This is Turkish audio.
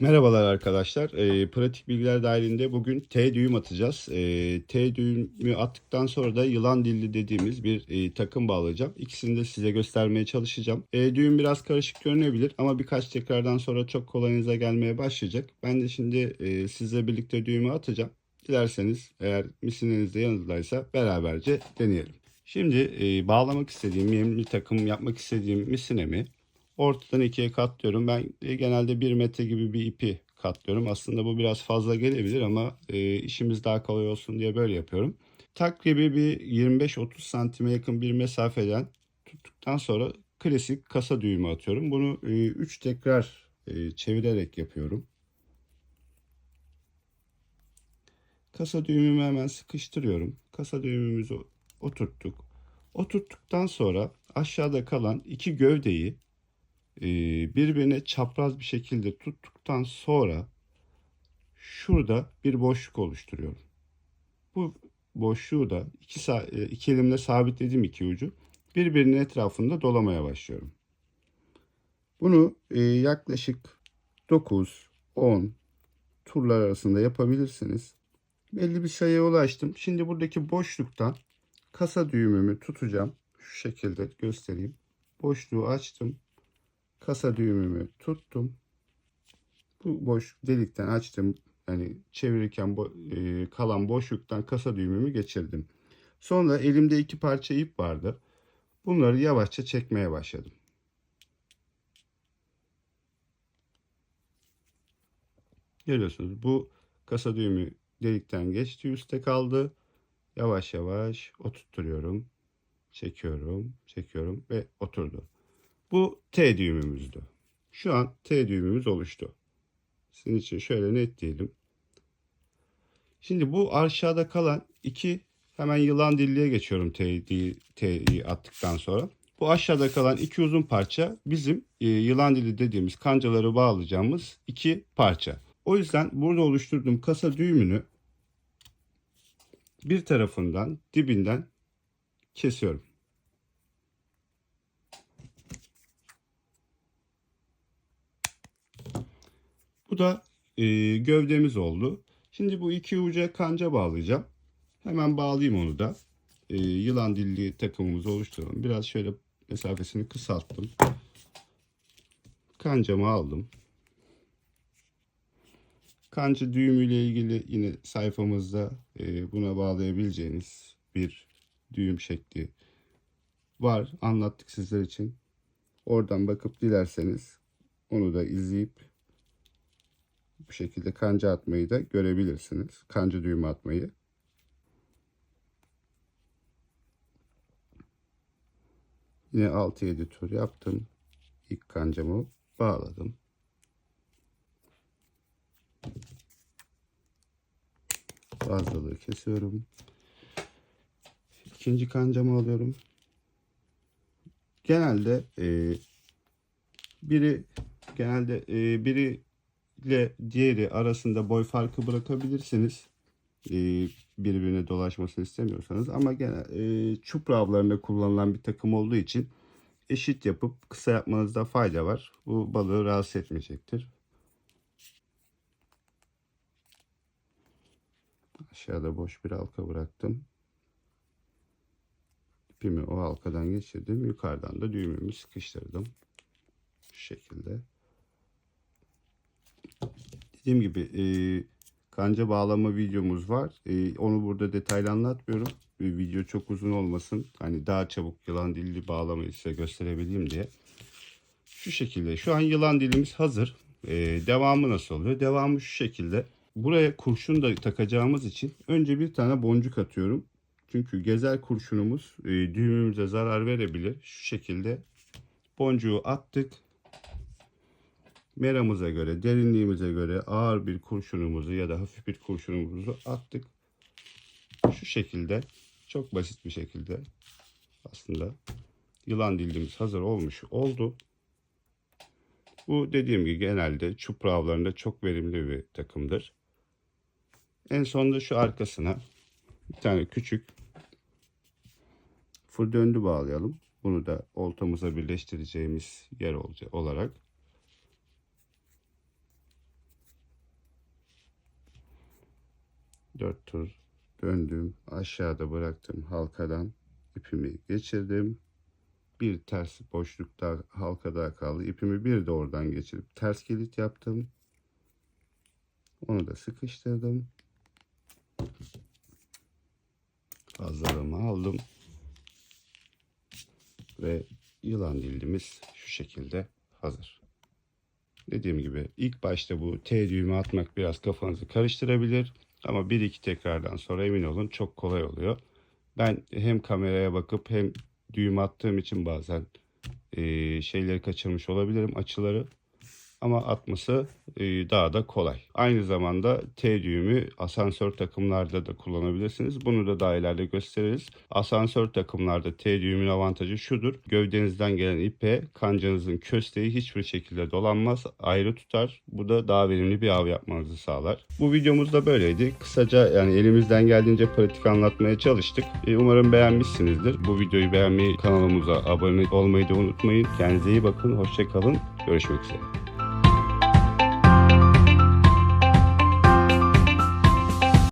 Merhabalar arkadaşlar. Ee, pratik bilgiler dahilinde bugün T düğüm atacağız. Ee, T düğümü attıktan sonra da yılan dilli dediğimiz bir e, takım bağlayacağım. İkisini de size göstermeye çalışacağım. E, düğüm biraz karışık görünebilir ama birkaç tekrardan sonra çok kolayınıza gelmeye başlayacak. Ben de şimdi e, sizle birlikte düğümü atacağım. Dilerseniz eğer misininiz de yanınızdaysa beraberce deneyelim. Şimdi e, bağlamak istediğim, yemli takım yapmak istediğim misinemi ortadan ikiye katlıyorum. Ben e, genelde 1 metre gibi bir ipi katlıyorum. Aslında bu biraz fazla gelebilir ama e, işimiz daha kolay olsun diye böyle yapıyorum. Takribi bir 25-30 santime yakın bir mesafeden tuttuktan sonra klasik kasa düğümü atıyorum. Bunu 3 tekrar e, çevirerek yapıyorum. Kasa düğümümü hemen sıkıştırıyorum. Kasa düğümümüzü oturttuk. Oturttuktan sonra aşağıda kalan iki gövdeyi e, birbirine çapraz bir şekilde tuttuktan sonra şurada bir boşluk oluşturuyorum. Bu boşluğu da iki, e, iki elimle sabitlediğim iki ucu birbirinin etrafında dolamaya başlıyorum. Bunu e, yaklaşık 9-10 turlar arasında yapabilirsiniz. Belli bir sayıya ulaştım. Şimdi buradaki boşluktan kasa düğümümü tutacağım. Şu şekilde göstereyim. Boşluğu açtım kasa düğümümü tuttum. Bu boş delikten açtım. Yani çevirirken bo e, kalan boşluktan kasa düğümümü geçirdim. Sonra elimde iki parça ip vardı. Bunları yavaşça çekmeye başladım. Görüyorsunuz bu kasa düğümü delikten geçti üstte kaldı. Yavaş yavaş oturtturuyorum. Çekiyorum, çekiyorum ve oturdu. Bu T düğümümüzdü. Şu an T düğümümüz oluştu. Sizin için şöyle net diyelim. Şimdi bu aşağıda kalan iki hemen yılan dilliye geçiyorum T'yi, T'yi attıktan sonra. Bu aşağıda kalan iki uzun parça bizim e, yılan dili dediğimiz kancaları bağlayacağımız iki parça. O yüzden burada oluşturduğum kasa düğümünü bir tarafından dibinden kesiyorum. Bu da e, gövdemiz oldu. Şimdi bu iki uca kanca bağlayacağım. Hemen bağlayayım onu da. E, yılan dilli takımımızı oluşturalım. Biraz şöyle mesafesini kısalttım. Kancamı aldım. Kanca düğümüyle ilgili yine sayfamızda e, buna bağlayabileceğiniz bir düğüm şekli var. Anlattık sizler için. Oradan bakıp dilerseniz onu da izleyip bu şekilde kanca atmayı da görebilirsiniz. Kanca düğümü atmayı. Yine 6-7 tur yaptım. İlk kancamı bağladım. Fazlalığı kesiyorum. İkinci kancamı alıyorum. Genelde e, biri genelde e, biri ile diğeri arasında boy farkı bırakabilirsiniz. Ee, birbirine dolaşmasını istemiyorsanız ama gene e, çupra avlarında kullanılan bir takım olduğu için eşit yapıp kısa yapmanızda fayda var. Bu balığı rahatsız etmeyecektir. Aşağıda boş bir halka bıraktım. İpimi o halkadan geçirdim. Yukarıdan da düğümümü sıkıştırdım. Şu şekilde. Dediğim gibi e, kanca bağlama videomuz var. E, onu burada detaylı anlatmıyorum. E, video çok uzun olmasın. Hani daha çabuk yılan dilli bağlamayı size gösterebileyim diye. Şu şekilde. Şu an yılan dilimiz hazır. E, devamı nasıl oluyor? Devamı şu şekilde. Buraya kurşun da takacağımız için önce bir tane boncuk atıyorum. Çünkü gezer kurşunumuz e, düğümümüze zarar verebilir. Şu şekilde boncuğu attık meramıza göre, derinliğimize göre ağır bir kurşunumuzu ya da hafif bir kurşunumuzu attık. Şu şekilde çok basit bir şekilde aslında yılan dilimiz hazır olmuş oldu. Bu dediğim gibi genelde çupra avlarında çok verimli bir takımdır. En sonunda şu arkasına bir tane küçük fır döndü bağlayalım. Bunu da oltamıza birleştireceğimiz yer olacak olarak dört tur döndüm. Aşağıda bıraktım halkadan ipimi geçirdim. Bir ters boşlukta halkada kaldı. İpimi bir de oradan geçirip ters kilit yaptım. Onu da sıkıştırdım. Fazlalığımı aldım. Ve yılan dildimiz şu şekilde hazır. Dediğim gibi ilk başta bu T düğümü atmak biraz kafanızı karıştırabilir. Ama bir iki tekrardan sonra emin olun çok kolay oluyor. Ben hem kameraya bakıp hem düğüm attığım için bazen eee, şeyleri kaçırmış olabilirim açıları. Ama atması eee, daha da kolay. Aynı zamanda T düğümü asansör takımlarda da kullanabilirsiniz. Bunu da daha ileride gösteririz. Asansör takımlarda T düğümün avantajı şudur. Gövdenizden gelen ipe kancanızın kösteği hiçbir şekilde dolanmaz. Ayrı tutar. Bu da daha verimli bir av yapmanızı sağlar. Bu videomuz da böyleydi. Kısaca yani elimizden geldiğince pratik anlatmaya çalıştık. E, umarım beğenmişsinizdir. Bu videoyu beğenmeyi, kanalımıza abone olmayı da unutmayın. Kendinize iyi bakın. Hoşçakalın. Görüşmek üzere.